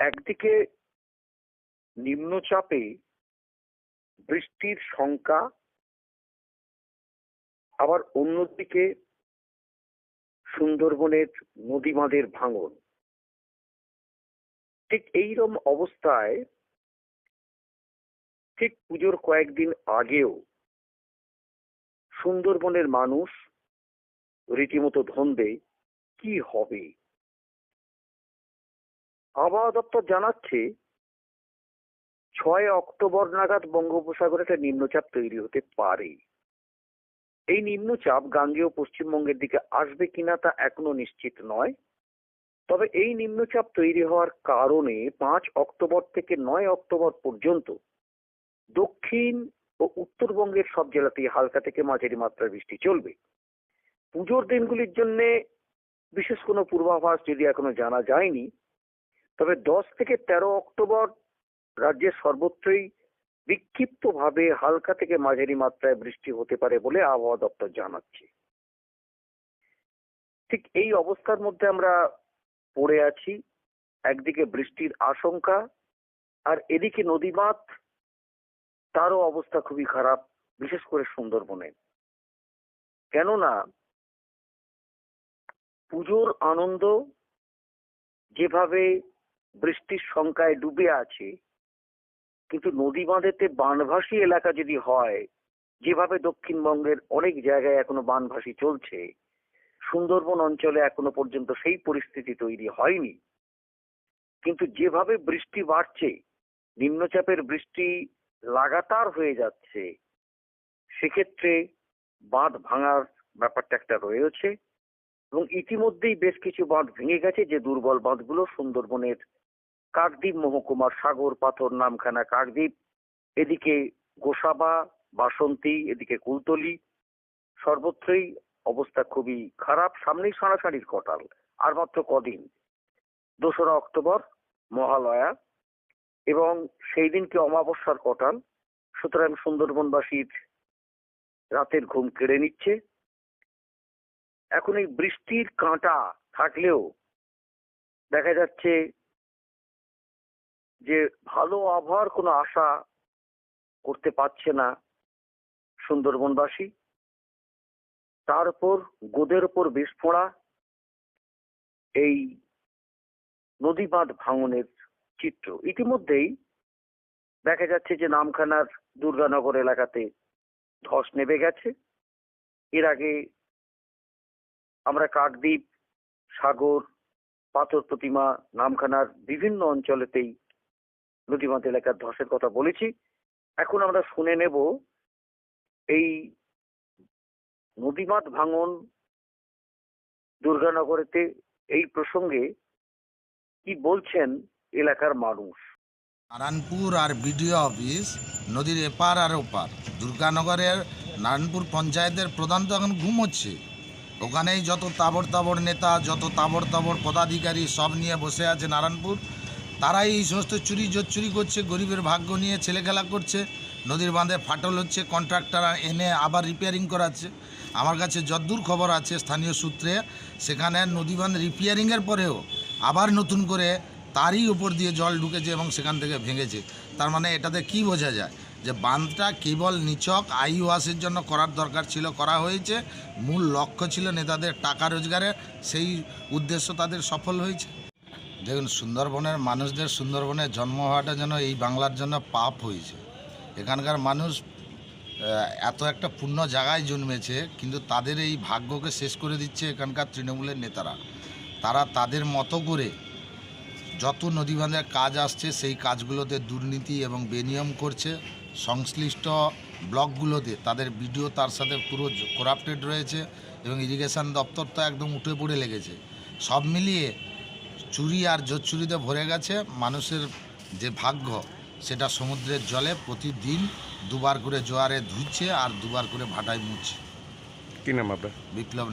একদিকে নিম্নচাপে বৃষ্টির শঙ্কা আবার অন্যদিকে সুন্দরবনের নদী বাঁধের ভাঙন। ঠিক এইরকম অবস্থায় ঠিক পুজোর কয়েকদিন আগেও সুন্দরবনের মানুষ রীতিমতো ধন্দে কি হবে? আবহাওয়া দপ্তর জানাচ্ছে, ছয় অক্টোবর নাগাদ বঙ্গোপসাগরে একটা নিম্নচাপ তৈরি হতে পারে। এই নিম্নচাপ গাঙ্গেয় পশ্চিমবঙ্গের দিকে আসবে কিনা তা এখনও নিশ্চিত নয়। তবে এই নিম্নচাপ তৈরি হওয়ার কারণে পাঁচ অক্টোবর থেকে নয় অক্টোবর পর্যন্ত দক্ষিণ ও উত্তরবঙ্গের সব জেলাতেই হালকা থেকে মাঝারি মাত্রার বৃষ্টি চলবে। পুজোর দিনগুলির জন্য বিশেষ কোনো পূর্বাভাস যদি এখনও জানা যায়নি তবে দশ থেকে তেরো অক্টোবর রাজ্যের সর্বত্রই বিক্ষিপ্তভাবে হালকা থেকে মাঝারি মাত্রায় বৃষ্টি হতে পারে বলে আবহাওয়া দপ্তর জানাচ্ছে। ঠিক এই অবস্থার মধ্যে আমরা পড়ে আছি। একদিকে বৃষ্টির আশঙ্কা, আর এদিকে নদীবাঁধ তারও অবস্থা খুবই খারাপ, বিশেষ করে সুন্দরবনে। কেননা, পুজোর আনন্দ যেভাবে বৃষ্টির সংখ্যায় ডুবে আছে। কিন্তু নদী বাঁধেতে বানভাসী এলাকা যদি হয়, যেভাবে দক্ষিণবঙ্গের অনেক জায়গায় এখনও বানভাসী চলছে, সুন্দরবন অঞ্চলে এখনও পর্যন্ত সেই পরিস্থিতি তৈরি হয়নি। কিন্তু যেভাবে বৃষ্টি বাড়ছে, নিম্নচাপের বৃষ্টি লাগাতার হয়ে যাচ্ছে, সেক্ষেত্রে বাঁধ ভাঙার ব্যাপারটা একটা রয়েছে এবং ইতিমধ্যেই বেশ কিছু বাঁধ ভেঙে গেছে যে দুর্বল বাঁধগুলো সুন্দরবনের কাকদ্বীপ মহকুমার সাগর পাথর নামখানা কাকদ্বীপ, এদিকে গোসাবা, বাসন্তী, এদিকে কুলতলি। সর্বত্রই অবস্থা খুবই খারাপ, সামনেই সারাসারির কটাল, আর মাত্র কদিন। দোসরা অক্টোবর, মহালয়া। এবং সেই দিনকে অমাবস্যার কটাল। সুতরাং সুন্দরবনবাসীর রাতের ঘুম কেড়ে নিচ্ছে। এখন এই বৃষ্টির কাঁটা থাকলেও দেখা যাচ্ছে যে ভালো আবহাওয়ার কোনো আশা করতে পারছে না সুন্দরবনবাসী, তার উপর, গোদের উপর বিষ পড়া এই নদী বাঁধ ভাঙনের চিত্র। ইতিমধ্যেই দেখা যাচ্ছে যে নামখানার দুর্গানগর এলাকাতে ধস নেমে গেছে। এর আগে আমরা কাকদ্বীপ, সাগর, পাথর প্রতিমা, নামখানার বিভিন্ন অঞ্চলেতেই নদীমাত এলাকার ধসের কথা বলেছি। এখন আমরা শুনে নেব এই নদীমাত ভাঙন দুর্গানগরেতে এই প্রসঙ্গে কি বলছেন এলাকার মানুষ? নারায়ণপুর আর বিডিও অফিস, নদীর এপার আর ওপার। দুর্গানগরের নারায়ণপুর পঞ্চায়েতের প্রধান তো এখন ঘুমোচ্ছে। ওখানেই যত তাবড় তাবড় নেতা, যত তাবড় তাবড় পদাধিকারী সব নিয়ে বসে আছে নারায়ণপুর। তারাই এই সমস্ত চুরি চুরি করছে, গরিবের ভাগ্য নিয়ে ছেলেখেলা করছে, নদীর বাঁধে ফাটল হচ্ছে কন্ট্রাক্টর এনে আবার রিপেয়ারিং করাচ্ছে। আমার কাছে যদ্দূর খবর আছে স্থানীয় সূত্রে, সেখানে নদী বাঁধ রিপেয়ারিংয়ের পরেও আবার নতুন করে তারই উপর দিয়ে জল ঢুকেছে এবং সেখান থেকে ভেঙেছে। তার মানে এটাতে কি বোঝা যায়? যে বাঁধটা কেবল নিচক আই ওয়াশের জন্য করার দরকার ছিল, করা হয়েছে। মূল লক্ষ্য ছিল নেতাদের টাকা রোজগারের, সেই উদ্দেশ্য তাদের সফল হয়েছে। দেখুন, সুন্দরবনের মানুষদের সুন্দরবনে জন্ম হওয়াটা যেন এই বাংলার জন্য পাপ হয়েছে। এখানকার মানুষ এত একটা পূর্ণ জায়গায় জন্মেছে, কিন্তু তাদের এই ভাগ্যকে শেষ করে দিচ্ছে এখানকার তৃণমূলের নেতারা। তারা তাদের মতো করে যত নদীবাঁধের কাজ আসছে, সেই কাজগুলোতে দুর্নীতি এবং বেনিয়ম করছে। সংশ্লিষ্ট ব্লকগুলোতে তাদের ভিডিও তার সাথে পুরো করাপ্টেড রয়েছে এবং ইরিগেশন দপ্তর তো একদম উঠে পড়ে লেগেছে। সব মিলিয়ে চুরি আর জোচুরিতে ভরে গেছে মানুষের যে ভাগ্য সেটা সমুদ্রের জলে প্রতিদিন দুবার করে জোয়ারে ধুচ্ছে আর দুবার করে ভাটায় মুছে কি নাম আপনার? বিপ্লব